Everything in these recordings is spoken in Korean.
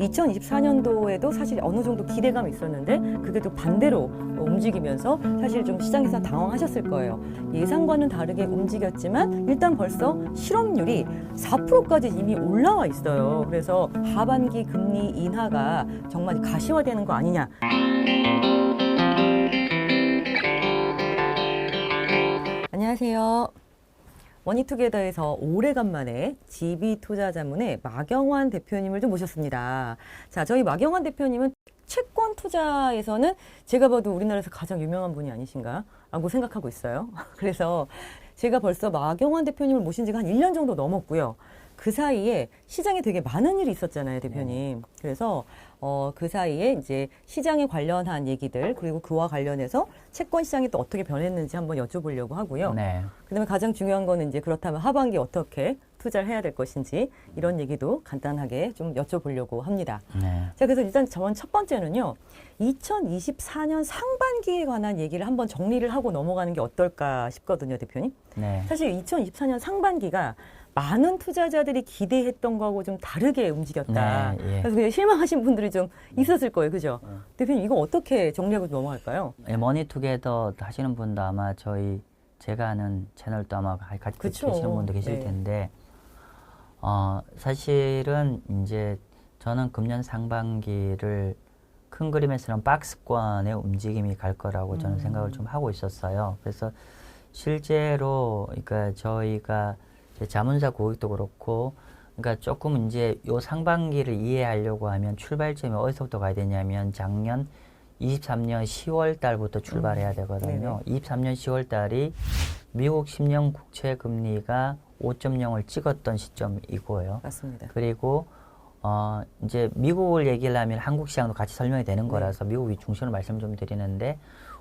2024년도에도 사실 어느 정도 기대감이 있었는데 그게 또 반대로 움직이면서 사실 좀 시장에서 당황하셨을 거예요. 예상과는 다르게 움직였지만 일단 벌써 실업률이 4%까지 이미 올라와 있어요. 그래서 하반기 금리 인하가 정말 가시화되는 거 아니냐. 안녕하세요. 머니투게더에서 오래간만에 GB 투자자문의 마경환 대표님을 좀 모셨습니다. 자, 저희 마경환 대표님은 채권 투자에서는 제가 봐도 우리나라에서 가장 유명한 분이 아니신가? 라고 생각하고 있어요. 그래서 제가 벌써 마경환 대표님을 모신 지가 한 1년 정도 넘었고요. 그 사이에 시장에 되게 많은 일이 있었잖아요, 대표님. 그래서 어, 그 사이에 이제 시장에 관련한 얘기들 그리고 그와 관련해서 채권 시장이 또 어떻게 변했는지 한번 여쭤보려고 하고요. 네. 그다음에 가장 중요한 거는 이제 그렇다면 하반기 어떻게 투자를 해야 될 것인지 이런 얘기도 간단하게 좀 여쭤보려고 합니다. 네. 자, 그래서 일단 전첫 번째는요. 2024년 상반기에 관한 얘기를 한번 정리를 하고 넘어가는 게 어떨까 싶거든요, 대표님. 네. 사실 2024년 상반기가 많은 투자자들이 기대했던 거하고 좀 다르게 움직였다. 네, 예. 그래서 그냥 실망하신 분들이 좀 있었을 거예요, 그죠? 대표님 이거 어떻게 정리하고 넘어갈까요? 예, 머니투게더 하시는 분도 아마 저희 제가 아는 채널도 아마 가- 같이 그쵸. 계시는 분도 계실 네. 텐데 어, 사실은 이제 저는 금년 상반기를 큰 그림에서는 박스권의 움직임이 갈 거라고 저는 음. 생각을 좀 하고 있었어요. 그래서 실제로 그러니까 저희가 자문사 고객도 그렇고 그러니까 조금 이제 요 상반기를 이해하려고 하면 출발점이 어디서부터 가야 되냐면 작년 23년 10월 달부터 출발해야 되거든요. 23년 10월 달이 미국 10년 국채 금리가 5.0을 찍었던 시점이고요. 맞습니다. 그리고 어 이제 미국을 얘기를 하면 한국 시장도 같이 설명이 되는 거라서 미국 위 중심으로 말씀 좀 드리는데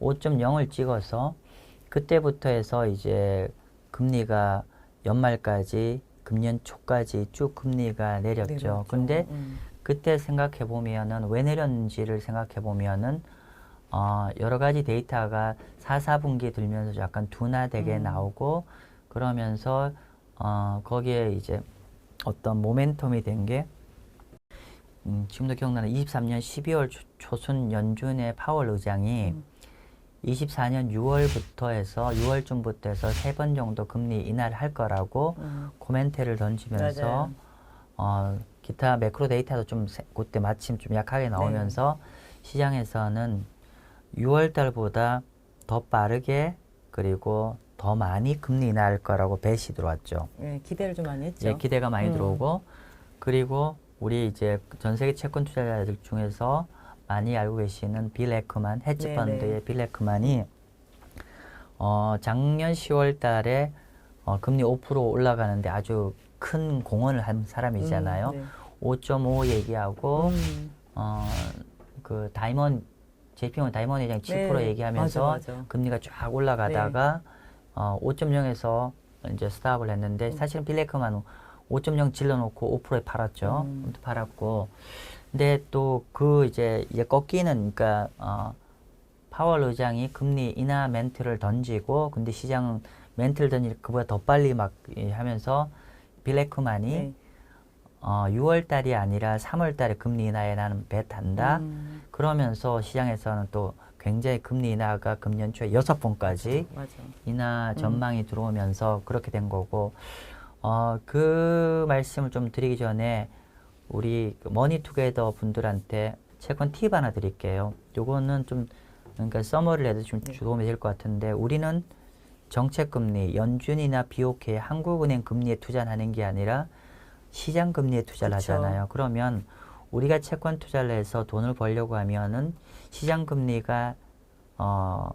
5.0을 찍어서 그때부터 해서 이제 금리가 연말까지 금년 초까지 쭉 금리가 내렸죠. 내렸죠. 근데 음. 그때 생각해 보면은 왜 내렸는지를 생각해 보면은 어, 여러 가지 데이터가 4, 4분기 들면서 약간 둔화되게 음. 나오고 그러면서 어, 거기에 이제 어떤 모멘텀이 된게 음, 지금도 기억나는 23년 12월 초, 초순 연준의 파월 의장이 음. 24년 6월부터 해서 6월쯤부터 해서 세 번 정도 금리 인하를 할 거라고 음. 코멘트를 던지면서 맞아요. 어, 기타 매크로 데이터도 좀 세- 그때 마침 좀 약하게 나오면서 시장에서는 6월 달보다 더 빠르게 그리고 더 많이 금리 인하할 거라고 배시 들어왔죠. 예, 기대를 좀 많이 했죠. 이제 기대가 많이 음. 들어오고 그리고 우리 이제 전 세계 채권 투자자들 중에서 많이 알고 계시는 빌 에크만 헤지 네네. 펀드의 빌 에크만이 어 작년 10월 달에 어 금리 5% 올라가는데 아주 큰 공헌을 한 사람이잖아요. 음, 네. 5.5 얘기하고 음. 어 그 다이먼 JP모건 다이먼 회장 7% 네, 얘기하면서 맞아, 맞아. 금리가 쫙 올라가다가 어 5.0에서 이제 스탑을 했는데 사실은 빌레크만 5.0 질러놓고 5%에 팔았죠. 음. 팔았고 근데 또 그 이제 이제 꺾이는 그러니까 어 파월 의장이 금리 인하 멘트를 던지고 근데 시장은 멘트를 던지 그보다 더 빨리 막 예, 하면서 빌레크만이 네. 어, 6월 달이 아니라 3월 달에 금리 인하에 나는 배 탄다. 음, 그러면서 시장에서는 또 굉장히 금리 인하가 금년 초에 여섯 번까지 맞아. 인하 전망이 들어오면서 그렇게 된 거고, 어, 그 말씀을 좀 드리기 전에 우리 그 머니투게더 분들한테 채권 팁 하나 드릴게요. 요거는 좀, 그러니까 서머리를 해도 좀 네. 도움이 될 것 같은데, 우리는 정책금리, 연준이나 BOK, 한국은행 금리에 투자하는 게 아니라 시장 금리에 투자를 그쵸. 하잖아요. 그러면 우리가 채권 투자를 해서 돈을 벌려고 하면은 시장 금리가 어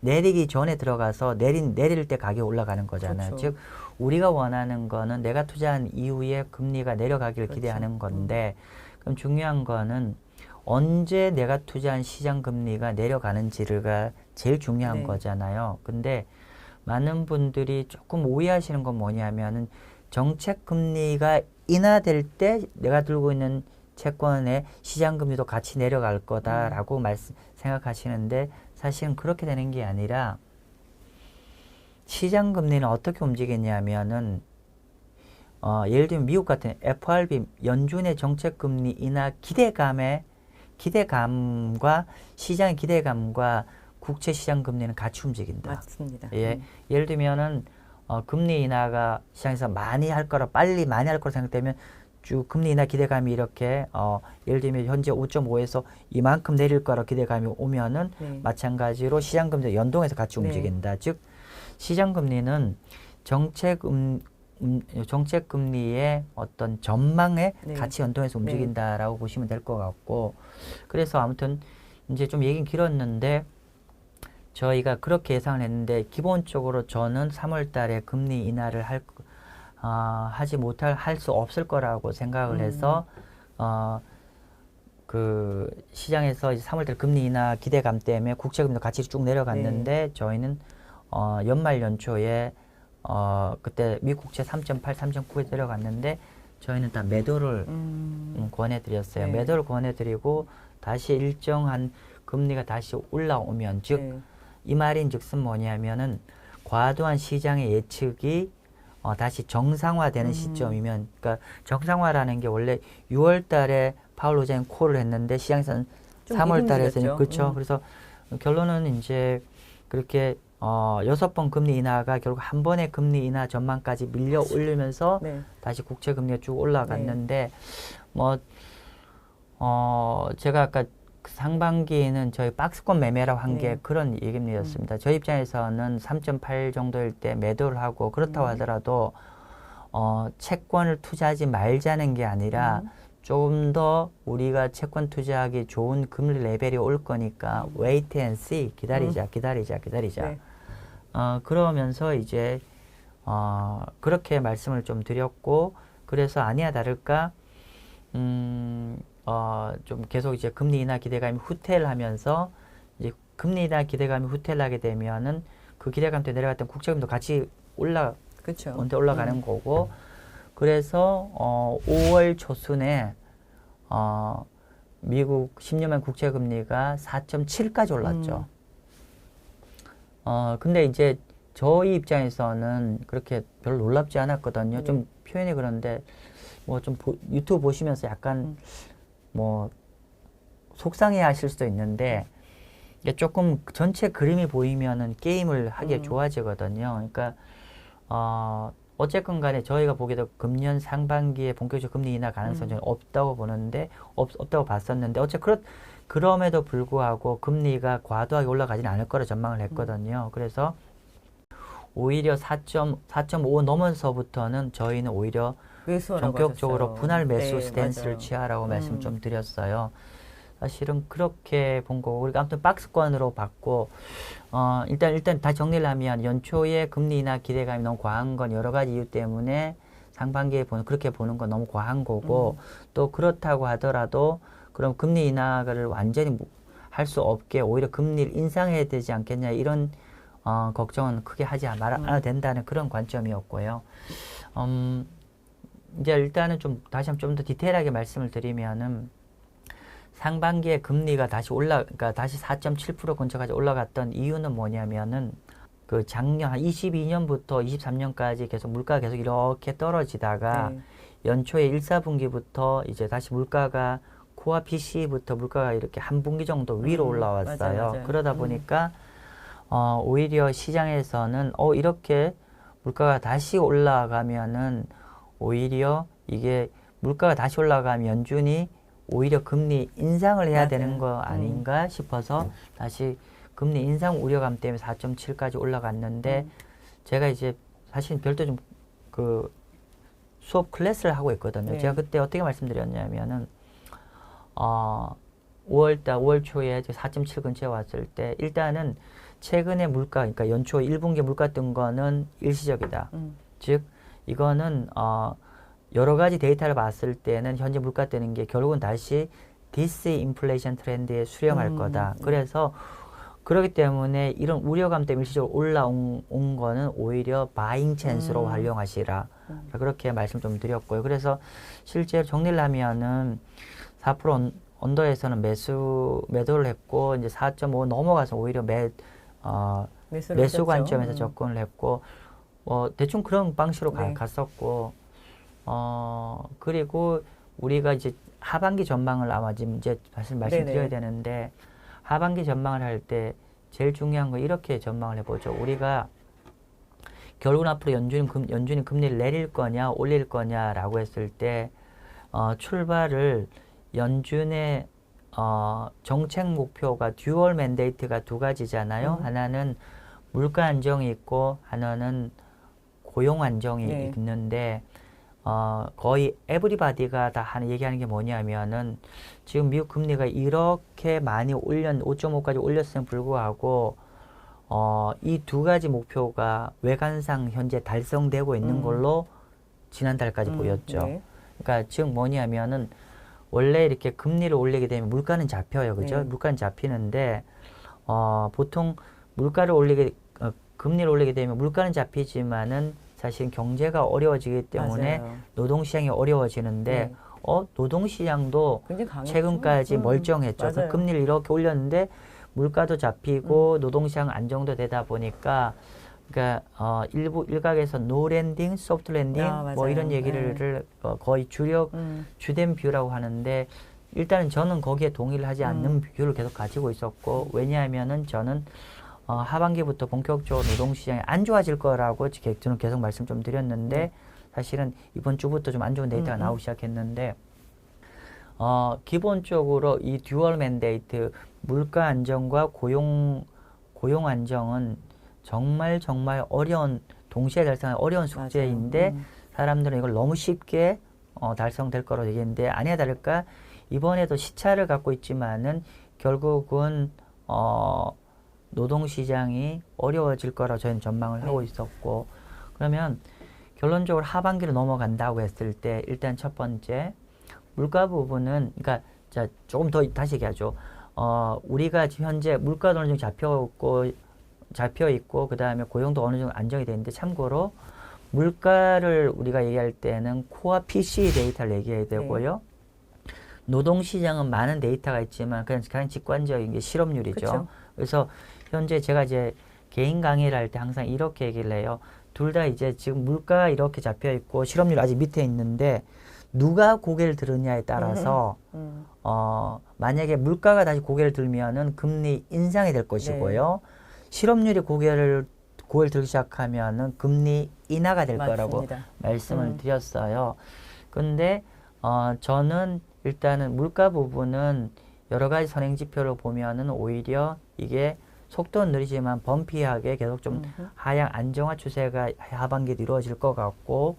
내리기 전에 들어가서 내린 내릴 때 가격이 올라가는 거잖아요. 그렇죠. 즉 우리가 원하는 거는 내가 투자한 이후에 금리가 내려가기를 그렇죠. 기대하는 건데 그럼 중요한 거는 언제 내가 투자한 시장 금리가 내려가는지가 제일 중요한 네. 거잖아요. 근데 많은 분들이 조금 오해하시는 건 뭐냐면은 정책 금리가 인하될 때 내가 들고 있는 채권의 시장 금리도 같이 내려갈 거다라고 말씀 생각하시는데 사실은 그렇게 되는 게 아니라 시장 금리는 어떻게 움직이냐면은 어, 예를 들면 미국 같은 FRB 연준의 정책 금리 인하 기대감에 기대감과 시장의 기대감과 국채 시장 금리는 같이 움직인다. 맞습니다. 예, 음. 예를 들면은 어, 금리 인하가 시장에서 많이 할 거라 빨리 많이 할 거라 생각되면 쭉 금리 인하 기대감이 이렇게 어, 예를 들면 현재 5.5에서 이만큼 내릴 거라 기대감이 오면은 네. 마찬가지로 시장 금리 연동해서 같이 네. 움직인다. 즉 시장 금리는 정책 음, 음, 정책 금리의 어떤 전망에 네. 같이 연동해서 움직인다라고 보시면 될 것 같고 그래서 아무튼 이제 좀 얘기는 길었는데 저희가 그렇게 예상을 했는데 기본적으로 저는 3월 달에 금리 인하를 할 어, 하지 못할 할 수 없을 거라고 생각을 음. 해서 어, 그 시장에서 이제 3월 달 금리 인하 기대감 때문에 국채 금리도 같이 쭉 내려갔는데 네. 저희는 어, 연말 연초에 어, 그때 미국 국채 3.8, 3.9에 내려갔는데 저희는 다 매도를 음. 음, 권해드렸어요. 네. 매도를 권해드리고 다시 일정한 금리가 다시 올라오면 즉 네. 이 말인 즉슨 뭐냐면은 과도한 시장의 예측이 어, 다시 정상화되는 음. 시점이면 그러니까 정상화라는 게 원래 6월 달에 파울 로젠 콜을 했는데 시장에서는 좀 3월 달에서는. 그렇죠. 음. 그래서 결론은 이제 그렇게 어, 여섯 번 금리 인하가 결국 한 번의 금리 인하 전망까지 밀려 올리면서 네. 다시 국채 금리가 쭉 올라갔는데 뭐 어, 제가 아까 그 상반기에는 저희 박스권 매매라고 한게 네. 그런 얘기였습니다. 저희 입장에서는 3.8 정도일 때 매도를 하고 그렇다고 음. 하더라도 어, 채권을 투자하지 말자는 게 아니라 음. 좀더 우리가 채권 투자하기 좋은 금리 레벨이 올 거니까 wait and see 기다리자 기다리자 기다리자 음. 네. 어, 그러면서 이제 어, 그렇게 말씀을 좀 드렸고 그래서 아니야 다를까 음, 어, 좀 계속 이제 금리 인하 기대감이 후퇴를 하면서 이제 금리 인하 기대감이 후퇴를 하게 되면은 그 기대감 때 내려갔던 국채금도 같이 올라 그렇죠. 올라가는 거고 그래서 어 5월 초순에 어 미국 10년만 국채 금리가 4.7까지 올랐죠. 어 근데 이제 저희 입장에서는 그렇게 별로 놀랍지 않았거든요. 네. 좀 표현이 그런데 뭐 좀 유튜브 보시면서 약간 음. 뭐 속상해 하실 수도 있는데 이게 조금 전체 그림이 보이면은 게임을 하기에 음. 좋아지거든요. 그러니까 어 어쨌건 간에 저희가 보기에도 금년 상반기에 본격적 금리 인하 가능성이 음. 는 없다고 보는데 없, 없다고 봤었는데 어째 그렇 그럼에도 불구하고 금리가 과도하게 올라가지는 않을 거라 전망을 했거든요. 그래서 오히려 4.4.5 넘어서부터는 저희는 오히려 전격적으로 하셨어요. 분할 매수 네, 스탠스를 맞아요. 취하라고 말씀 음. 좀 드렸어요. 사실은 그렇게 본 거고 우리가 아무튼 박스권으로 봤고 어 일단 일단 다 정리를 하면 연초에 금리 인하 기대감이 너무 과한 건 여러 가지 이유 때문에 상반기에 보는 그렇게 보는 건 너무 과한 거고 음. 또 그렇다고 하더라도 그럼 금리 인하를 완전히 할 수 없게 오히려 금리를 인상해야 되지 않겠냐 이런 어, 걱정은 크게 하지 말 음. 된다는 그런 관점이었고요. 음, 이제 일단은 좀 다시 한번 좀 더 디테일하게 말씀을 드리면은 상반기에 금리가 다시 올라, 그러니까 다시 4.7% 근처까지 올라갔던 이유는 뭐냐면은 그 작년 한 22년부터 23년까지 계속 물가가 계속 이렇게 떨어지다가 네. 연초에 1, 4분기부터 이제 다시 물가가 코아 PC부터 물가가 이렇게 한 분기 정도 위로 음, 올라왔어요. 맞아요, 맞아요. 그러다 음. 보니까 어, 오히려 시장에서는 어, 이렇게 물가가 다시 올라가면은 오히려 이게 물가가 다시 올라가면 연준이 오히려 금리 인상을 해야 맞아요. 되는 거 음. 아닌가 싶어서 다시 금리 인상 우려감 때문에 4.7까지 올라갔는데 음. 제가 이제 사실 별도 좀 그 수업 클래스를 하고 있거든요. 네. 제가 그때 어떻게 말씀드렸냐면은 어 5월달 5월 초에 4.7 근처에 왔을 때 일단은 최근에 물가 그러니까 연초 1분기 물가 뜬 거는 일시적이다. 음. 즉 이거는 어 여러 가지 데이터를 봤을 때는 현재 물가 뜨는 게 결국은 다시 디스 인플레이션 트렌드에 수렴할 음, 거다. 네. 그래서 그렇기 때문에 이런 우려감 때문에 일시적으로 올라온 온 거는 오히려 바잉 찬스로 음. 활용하시라. 음. 그렇게 말씀 좀 드렸고요. 그래서 실제로 정리를 하면은 4% 언, 언더에서는 매수 매도를 했고 이제 4.5 넘어가서 오히려 매 어, 매수 하셨죠. 관점에서 음. 접근을 했고 어, 대충 그런 방식으로 가- 네. 갔었고 어, 그리고 우리가 이제 하반기 전망을 아마 지금 이제 말씀, 말씀드려야 네네. 되는데 하반기 전망을 할 때 제일 중요한 거 이렇게 전망을 해보죠. 우리가 결국은 앞으로 연준 금, 연준이 금리를 내릴 거냐 올릴 거냐라고 했을 때 어, 출발을 연준의 어, 정책 목표가 듀얼 맨데이트가 두 가지잖아요. 음. 하나는 물가 안정이 있고 하나는 고용 안정이 네. 있는데 어, 거의 에브리바디가 다 하는 얘기하는 게 뭐냐면은 지금 미국 금리가 이렇게 많이 올렸 5.5까지 올렸음에 불구하고 어, 이 두 가지 목표가 외관상 현재 달성되고 있는 음. 걸로 지난달까지 음, 보였죠. 네. 그러니까 즉 뭐냐면은 원래 이렇게 금리를 올리게 되면 물가는 잡혀요, 그죠? 네. 물가는 잡히는데 어, 보통 물가를 올리게 어, 금리를 올리게 되면 물가는 잡히지만은 사실 경제가 어려워지기 때문에 맞아요. 노동 시장이 어려워지는데 네. 어 노동 시장도 굉장히 강했죠. 최근까지 음, 멀쩡했죠. 그. 금리를 이렇게 올렸는데 물가도 잡히고 노동시장 안정도 되다 보니까 그러니까 어 일부 일각에서 노 랜딩, 소프트 랜딩 아, 뭐. 이런 얘기를 어, 거의 주력 음, 주된 뷰라고 하는데 일단은 저는 거기에 동의를 하지 않는 음. 뷰를 계속 가지고 있었고 왜냐하면은 저는 어, 하반기부터 본격적으로 노동 시장이 안 좋아질 거라고 제- 저는 계속 말씀 좀 드렸는데 사실은 이번 주부터 좀 안 좋은 데이터가 음, 음. 나오기 시작했는데 어, 기본적으로 이 듀얼 맨데이트 물가 안정과 고용 고용 안정은 정말 정말 어려운 동시에 달성하기 어려운 숙제인데. 음. 사람들은 이걸 너무 쉽게 어, 달성될 거라고 얘기했는데 아니야 다를까 이번에도 시차를 갖고 있지만은 결국은 어, 노동시장이 어려워질 거라 저희는 전망을 하고 있었고 그러면 결론적으로 하반기로 넘어간다고 했을 때 일단 첫 번째 물가 부분은 그러니까 자 조금 더 다시 얘기하죠. 어, 우리가 지금 현재 물가도 어느 정도 잡혀 있고 잡혀 있고 그 다음에 고용도 어느 정도 안정이 되는데 참고로 물가를 우리가 얘기할 때는 코어 PC 데이터를 얘기해야 되고요. 노동 시장은 많은 데이터가 있지만 그냥 가장 직관적인 게 실업률이죠. 그쵸. 그래서 현재 제가 이제 개인 강의를 할 때 항상 이렇게 얘기를 해요. 둘 다 이제 지금 물가 이렇게 잡혀 있고 실업률 아직 밑에 있는데 누가 고개를 들느냐에 따라서 음. 어 만약에 물가가 다시 고개를 들면은 금리 인상이 될 것이고요. 실업률이 고개를 고개를 들기 시작하면은 금리 인하가 될 거라고 맞습니다. 말씀을 음. 드렸어요. 근데 어 저는 일단은 물가 부분은 여러 가지 선행 지표를 보면은 오히려 이게 속도는 느리지만 범피하게 계속 좀 음흠. 하향 안정화 추세가 하반기에 이루어질 것 같고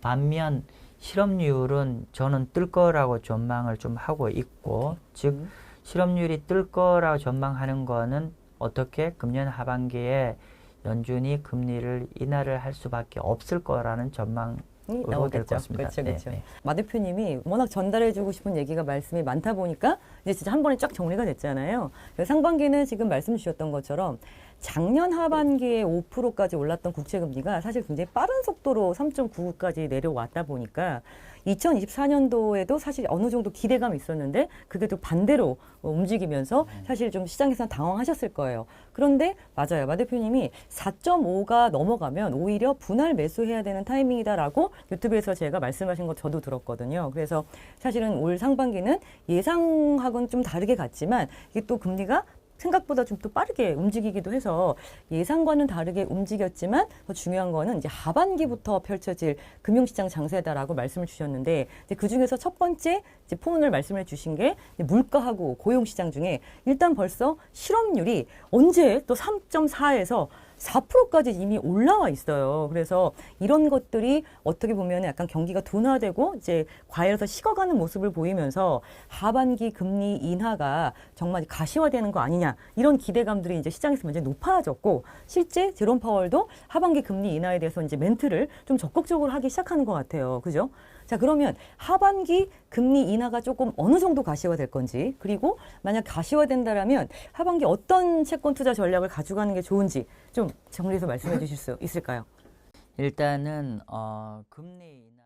반면 실업률은 저는 뜰 거라고 전망을 좀 하고 있고 즉 음. 실업률이 뜰 거라고 전망하는 거는 어떻게 금년 하반기에 연준이 금리를 인하를 할 수밖에 없을 거라는 전망 이될 나오겠죠. 것 같습니다. 그렇죠, 네, 그렇죠. 네. 마 대표님이 워낙 전달해주고 싶은 얘기가 말씀이 많다 보니까 이제 진짜 한 번에 쫙 정리가 됐잖아요. 그래서 상반기는 지금 말씀 주셨던 것처럼 작년 하반기에 5%까지 올랐던 국채금리가 사실 굉장히 빠른 속도로 3.99까지 내려왔다 보니까 2024년도에도 사실 어느 정도 기대감이 있었는데 그게 또 반대로 움직이면서 사실 좀 시장에서 당황하셨을 거예요. 그런데 맞아요. 마 대표님이 4.5가 넘어가면 오히려 분할 매수해야 되는 타이밍이다라고 유튜브에서 제가 말씀하신 거 저도 들었거든요. 그래서 사실은 올 상반기는 예상하고는 좀 다르게 갔지만 이게 또 금리가 생각보다 좀 또 빠르게 움직이기도 해서 예상과는 다르게 움직였지만 더 중요한 거는 이제 하반기부터 펼쳐질 금융시장 장세다라고 말씀을 주셨는데 이제 그 중에서 첫 번째 이제 포문을 말씀해 주신 게 물가하고 고용시장 중에 일단 벌써 실업률이 언제 또 3.4에서 4%까지 이미 올라와 있어요. 그래서 이런 것들이 어떻게 보면 약간 경기가 둔화되고 이제 과열해서 식어가는 모습을 보이면서 하반기 금리 인하가 정말 가시화되는 거 아니냐 이런 기대감들이 이제 시장에서 굉장히 높아졌고 실제 제롬 파월도 하반기 금리 인하에 대해서 이제 멘트를 좀 적극적으로 하기 시작하는 것 같아요. 그죠? 자, 그러면 하반기 금리 인하가 조금 어느 정도 가시화될 건지, 그리고 만약 가시화된다라면 하반기 어떤 채권 투자 전략을 가져가는 게 좋은지 좀 정리해서 말씀해 주실 수 있을까요? 일단은 어 금리 인하